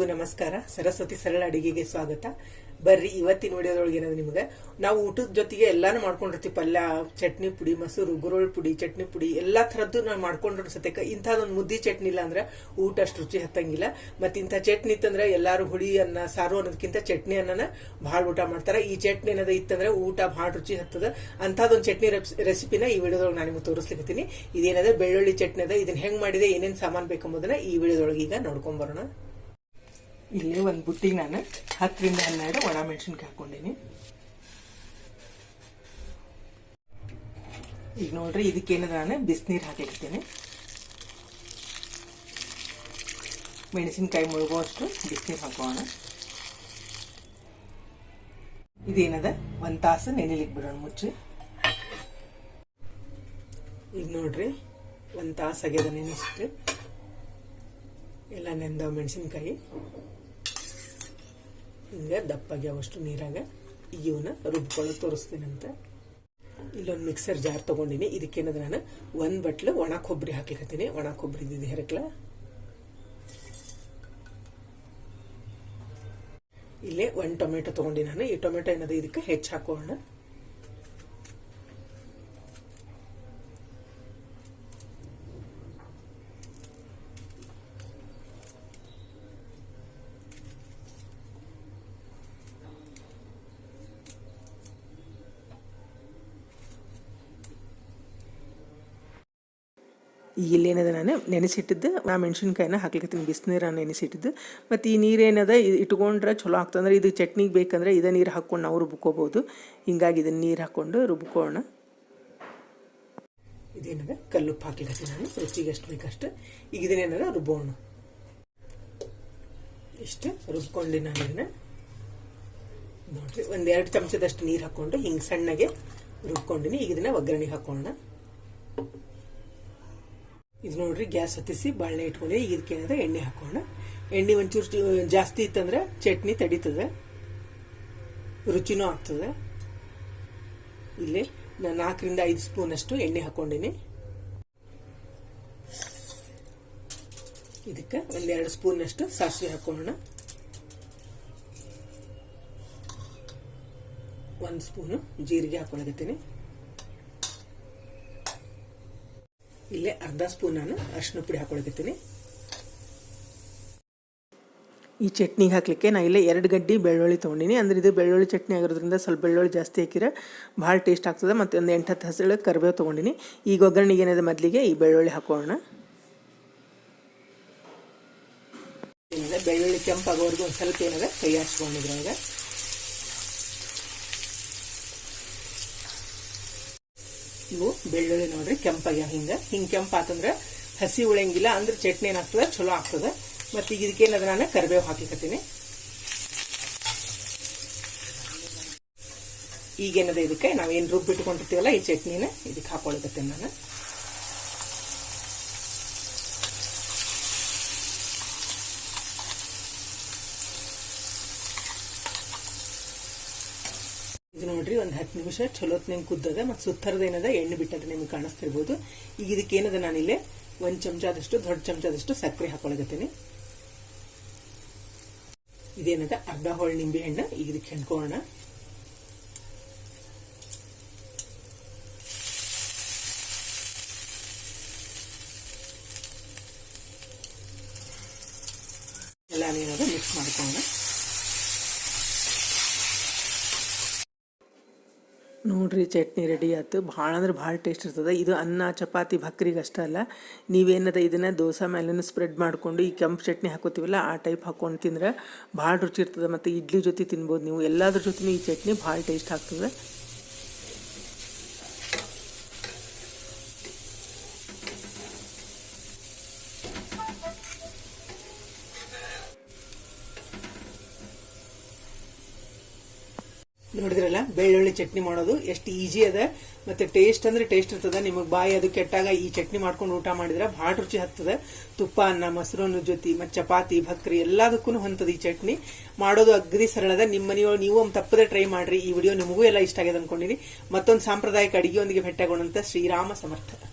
ಎಲ್ರಿಗೂ ನಮಸ್ಕಾರ. ಸರಸ್ವತಿ ಸರಳ ಅಡಿಗೆಗೆ ಸ್ವಾಗತ. ಬರ್ರಿ, ಇವತ್ತಿನ ವಿಡಿಯೋದೊಳಗೆ ಏನದು ನಿಮಗೆ? ನಾವು ಊಟದ ಜೊತೆಗೆ ಎಲ್ಲಾನು ಮಾಡ್ಕೊಂಡಿರ್ತೀವಿ. ಪಲ್ಯ, ಚಟ್ನಿ, ಪುಡಿ, ಮೊಸರು, ಗುರೋಳ್ ಪುಡಿ, ಚಟ್ನಿ ಪುಡಿ, ಎಲ್ಲಾ ಥರದ್ದು ನಾವು ಮಾಡ್ಕೊಂಡ್ರೆ ಸತ್ಯಕ ಇಂಥದೊಂದು ಮುದ್ದಿ ಚಟ್ನಿ ಇಲ್ಲ ಅಂದ್ರೆ ಊಟ ಅಷ್ಟು ರುಚಿ ಹತ್ತಂಗಿಲ್ಲ. ಮತ್ತೆ ಇಂಥ ಚಟ್ನಿ ಇತ್ತಂದ್ರೆ ಎಲ್ಲಾರು ಹುಳಿ ಅನ್ನ, ಸಾರು ಅನ್ನೋದಕ್ಕಿಂತ ಚಟ್ನಿ ಅನ್ನನ ಭಾಳ ಊಟ ಮಾಡ್ತಾರೆ. ಈ ಚಟ್ನಿ ಅನ್ನೋದು ಇತ್ತಂದ್ರೆ ಊಟ ಭಾಳ ರುಚಿ ಹತ್ತದ. ಅಂಥದ್ದೊಂದು ಚಟ್ನಿ ರೆಸಿಪಿನ ಈ ವಿಡಿಯೋದೊಳಗೆ ನಾನು ನಿಮಗೆ ತೋರಿಸ್ಲಿಕ್ಕಿದ್ದೀನಿ ಇದೇನದ ಬೆಳ್ಳುಳ್ಳಿ ಚಟ್ನಿ ಅದ. ಇದನ್ನ ಹೆಂಗ್ ಮಾಡಿದೆ, ಏನೇನು ಸಾಮಾನು ಬೇಕೆಂಬುದನ್ನ ಈ ವಿಡಿಯೋದೊಳಗೆ ಈಗ ನೋಡ್ಕೊಂಡ್ ಬರೋಣ. ಇಲ್ಲಿ ಒಂದು ಬುಟ್ಟಿಗೆ ನಾನು ಹತ್ತರಿಂದ ಹನ್ನೆರಡು ಒಣ ಮೆಣಸಿನ್ಕಾಯಿ ಹಾಕೊಂಡೀನಿ ಈಗ ನೋಡ್ರಿ ಇದಕ್ಕೇನದ ನಾನು ಬಿಸಿನೀರು ಹಾಕಿರ್ತೀನಿ ಮೆಣಸಿನ್ಕಾಯಿ ಮುಳುಗುವಷ್ಟು ಬಿಸಿನೀರು ಹಾಕೋಣ. ಇದೇನದ? ಒಂದು ತಾಸು ನೆನೆಲಿಕ್ಕೆ ಬಿಡೋಣ ಮುಚ್ಚಿ. ಈಗ ನೋಡ್ರಿ, ಒಂದು ತಾಸು ಆಗ್ಯದ ನೆನೆಸಿಟ್ಟು ಎಲ್ಲ ನೆಂದ ಮೆಣಸಿನ್ಕಾಯಿ. ಹಿಂಗೆ ದಪ್ಪಾಗ್ಯಾವಷ್ಟು ನೀರಾಗ ಇವನ್ನ ರುಬ್ಕೊಳ್ಳೋದು ತೋರಿಸ್ತೀನಂತ. ಇಲ್ಲೊಂದು ಮಿಕ್ಸರ್ ಜಾರ್ ತಗೊಂಡಿನಿ. ಇದಕ್ಕೇನದ ನಾನು? ಒಂದು ಬಟ್ಲು ಒಣ ಕೊಬ್ಬರಿ ಹಾಕ್ಲಿಕತ್ತೀನಿ. ಒಣ ಕೊಬ್ಬರಿ ಇದ್ದಿದ್ದು ಹೆರಕ್ಲ? ಇಲ್ಲೇ ಒಂದು ಟೊಮೆಟೊ ತೊಗೊಂಡಿ ನಾನು. ಈ ಟೊಮೆಟೊ ಏನದ? ಇದಕ್ಕೆ ಹೆಚ್ಚು ಹಾಕೋಣ. ಇಲ್ಲೇನದ ನಾನು ನೆನೆಸಿಟ್ಟಿದ್ದು. ನಾ ಮೆಣಸಿನ್ಕಾಯಿನ ಹಾಕ್ಲಿಕ್ಕೆ ಬಿಸಿನೀರ ನೆನೆಸಿಟ್ಟಿದ್ದು. ಮತ್ತು ಈ ನೀರೇನದ ಇಟ್ಕೊಂಡ್ರೆ ಚಲೋ ಆಗ್ತಂದ್ರೆ ಇದು ಚಟ್ನಿಗೆ ಬೇಕಂದ್ರೆ ಇದೇ ನೀರು ಹಾಕ್ಕೊಂಡು ನಾವು ರುಬ್ಕೋಬೋದು. ಹಿಂಗಾಗಿ ಇದನ್ನು ನೀರು ಹಾಕ್ಕೊಂಡು ರುಬ್ಕೋಣ ಇದೇನದ? ಕಲ್ಲುಪ್ಪು ಹಾಕ್ಲಿಕ್ಕೆ ನಾನು. ರುಚಿಗೆ ಎಷ್ಟು ಬೇಕಷ್ಟು. ಈಗ ಇದನ್ನೇನದ? ರುಬ್ಬೋಣ. ಇಷ್ಟು. ರುಬ್ಕೊಂಡು ನಾನು ಇದನ್ನ. ನೋಡ್ರಿ ಒಂದು ಎರಡು ಚಮಚದಷ್ಟು ನೀರು ಹಾಕ್ಕೊಂಡು ಹಿಂಗೆ ಸಣ್ಣಗೆ ರುಬ್ಕೊಂಡಿನಿ. ಈಗ ಇದನ್ನ ಒಗ್ಗರಣೆಗೆ ಹಾಕೋಣ ಇದು ನೋಡ್ರಿ ಗ್ಯಾಸ್ ಹತ್ತಿಸಿ ಬಾಳೆ ಇಟ್ಕೊಂಡು ಈಗ ಎಣ್ಣೆ ಹಾಕೋಣ. ಎಣ್ಣೆ ಒಂಚೂರು ಜಾಸ್ತಿ ಇತ್ತಂದ್ರೆ ಚಟ್ನಿ ತಡೀತದೆ. ರುಚಿನೂ ಆಗ್ತದೆ. ಇಲ್ಲಿ ನಾನು ನಾಲ್ಕರಿಂದ ಐದು ಸ್ಪೂನ್ ಅಷ್ಟು ಎಣ್ಣೆ ಹಾಕೊಂಡಿನಿ. ಇದಕ್ಕೆ ಒಂದೆರಡು ಸ್ಪೂನ್ ಅಷ್ಟು ಸಾಸಿವೆ ಹಾಕೋಣ. ಒಂದು ಸ್ಪೂನು ಜೀರಿಗೆ ಹಾಕೊಳಕತ್ತೀನಿ. ಇಲ್ಲೇ ಅರ್ಧ ಸ್ಪೂನ್ ನಾನು ಅರಿಶಿನ ಪುಡಿ ಹಾಕೊಳಕತ್ತೀನಿ ಈ ಚಟ್ನಿಗೆ ಹಾಕಲಿಕ್ಕೆ ನಾ ಇಲ್ಲೇ ಎರಡು ಗಡ್ಡಿ ಬೆಳ್ಳುಳ್ಳಿ ತೊಗೊಂಡಿನಿ. ಅಂದ್ರೆ ಇದು ಬೆಳ್ಳುಳ್ಳಿ ಚಟ್ನಿ ಆಗಿರೋದ್ರಿಂದ ಸ್ವಲ್ಪ ಬೆಳ್ಳುಳ್ಳಿ ಜಾಸ್ತಿ ಹಾಕಿದ್ರೆ ಭಾಳ ಟೇಸ್ಟ್ ಆಗ್ತದೆ. ಮತ್ತು ಒಂದು ಎಂಟು ಹತ್ತು ಹಸಿಳು ಕರಿಬೇವು ತೊಗೊಂಡಿನಿ. ಈಗ ಒಗ್ಗರಣೆಗೆ ಏನಿದೆ ಮೊದಲಿಗೆ ಈ ಬೆಳ್ಳುಳ್ಳಿ ಹಾಕೋಣ. ಬೆಳ್ಳುಳ್ಳಿ ಕೆಂಪಾಗೋವರೆಗೂ ಒಂದು ಸ್ವಲ್ಪ ಏನಿದೆ? ಕೈ ಹಾಕ್ಸ್ಕೊಂಡಿದ್ರಾಗ ಇವು ಬೆಳ್ಳುಳ್ಳಿ ನೋಡ್ರಿ ಕೆಂಪಾಗ್ಯ ಹಿಂಗ. ಹಿಂಗ್ ಕೆಂಪ ಆತಂದ್ರ ಹಸಿ ಉಳಿಯಂಗಿಲ್ಲ, ಅಂದ್ರೆ ಚಟ್ನಿ ಏನಾಗ್ತದ ಚಲೋ ಆಗ್ತದ. ಮತ್ತೆ ಈಗ ಇದಕ್ಕೇನದ ನಾನು? ಕರಿಬೇವು ಹಾಕಿಕತ್ತೀನಿ ಈಗೇನದ ಇದಕ್ಕೆ? ನಾವೇನು ರುಬ್ಬಿಟ್ಕೊಂಡಿರ್ತೀವಲ್ಲ ಈ ಚಟ್ನಿನ, ಇದಕ್ಕೆ ಹಾಕೊಳಕತ್ತೀನಿ ನಾನು. ಇದು ನೋಡ್ರಿ, ಒಂದು ಹತ್ತು ನಿಮಿಷ ಚಲೋತ್ನಂಗೆ ಕುದ್ದದ ಮತ್ತು ಸುತ್ತರದ ಏನದ ಎಣ್ಣೆ ಬಿಟ್ಟದ ನಿಮ್ಗೆ ಕಾಣಿಸ್ತಿರ್ಬೋದು. ಈಗ ಇದಕ್ಕೆ ಏನದ ನಾನಿಲ್ಲೇ ಒಂದು ಚಮಚದಷ್ಟು ದೊಡ್ಡ ಚಮಚದಷ್ಟು ಸಕ್ಕರೆ ಹಾಕೊಳಗತ್ತೇನೆ ಇದೇನದ? ಅರ್ಧ ಹೋಳು ನಿಂಬೆ ಹಣ್ಣು. ಈಗ ಇದಕ್ಕೆ ಹೆಣ್ಕೋಣ ಎಲ್ಲ ಏನದ ಮಿಕ್ಸ್ ಮಾಡ್ಕೋಣ ನೋಡ್ರಿ ಚಟ್ನಿ ರೆಡಿ ಆಯ್ತು. ಭಾಳ ಅಂದ್ರೆ ಭಾಳ ಟೇಸ್ಟ್ ಇರ್ತದೆ. ಇದು ಅನ್ನ, ಚಪಾತಿ, ಭಕ್ರಿಗೆ ಅಷ್ಟೇ ಅಲ್ಲ. ನೀವೇನದ ಇದನ್ನು ದೋಸೆ ಮೇಲೂ ಸ್ಪ್ರೆಡ್ ಮಾಡಿಕೊಂಡು ಈ ಕೆಂಪು ಚಟ್ನಿ ಹಾಕೋತೀವಲ್ಲ, ಆ ಟೈಪ್ ಹಾಕೊಂಡು ತಿಂದ್ರೆ ಭಾಳ ರುಚಿ ಇರ್ತದೆ. ಮತ್ತು ಇಡ್ಲಿ ಜೊತೆ ತಿನ್ಬೋದು ನೀವು. ಎಲ್ಲದ್ರ ಜೊತೆ ಈ ಚಟ್ನಿ ಭಾಳ ಟೇಸ್ಟ್ ಆಗ್ತದೆ. ನೋಡಿದ್ರಲ್ಲ? ಬೆಳ್ಳುಳ್ಳಿ ಚಟ್ನಿ ಮಾಡೋದು ಎಷ್ಟು ಈಜಿ ಅದ. ಮತ್ತೆ ಟೇಸ್ಟ್ ಅಂದ್ರೆ ಟೇಸ್ಟ್ ಇರ್ತದ. ನಿಮಗೆ ಬಾಯಿ ಅದು ಕೆಟ್ಟಾಗ ಈ ಚಟ್ನಿ ಮಾಡ್ಕೊಂಡು ಊಟ ಮಾಡಿದ್ರೆ ಭಾಳ ರುಚಿ ಹತ್ತದ. ತುಪ್ಪ, ಅನ್ನ, ಮೊಸರನ್ನ ಜೊತೆ, ಮತ್ತೆ ಚಪಾತಿ, ಭಕ್ರಿ ಎಲ್ಲದಕ್ಕೂ ಹೊಂತದ ಈ ಚಟ್ನಿ. ಮಾಡೋದು ಅಗ್ರಿ ಸರಳದ. ನಿಮ್ಮ ಮನೆಯೊಳಗೆ ನೀವು ಒಂದು ತಪ್ಪದೆ ಟ್ರೈ ಮಾಡ್ರಿ. ಈ ವಿಡಿಯೋ ನಿಮಗೂ ಎಲ್ಲ ಇಷ್ಟ ಆಗ್ಯದ ಅನ್ಕೊಂಡಿನಿ. ಮತ್ತೊಂದು ಸಾಂಪ್ರದಾಯಿಕ ಅಡಿಗೆಯೊಂದಿಗೆ ಭೇಟಿಯಾಗೋಣಂತ ಶ್ರೀರಾಮ ಸಮರ್ಥ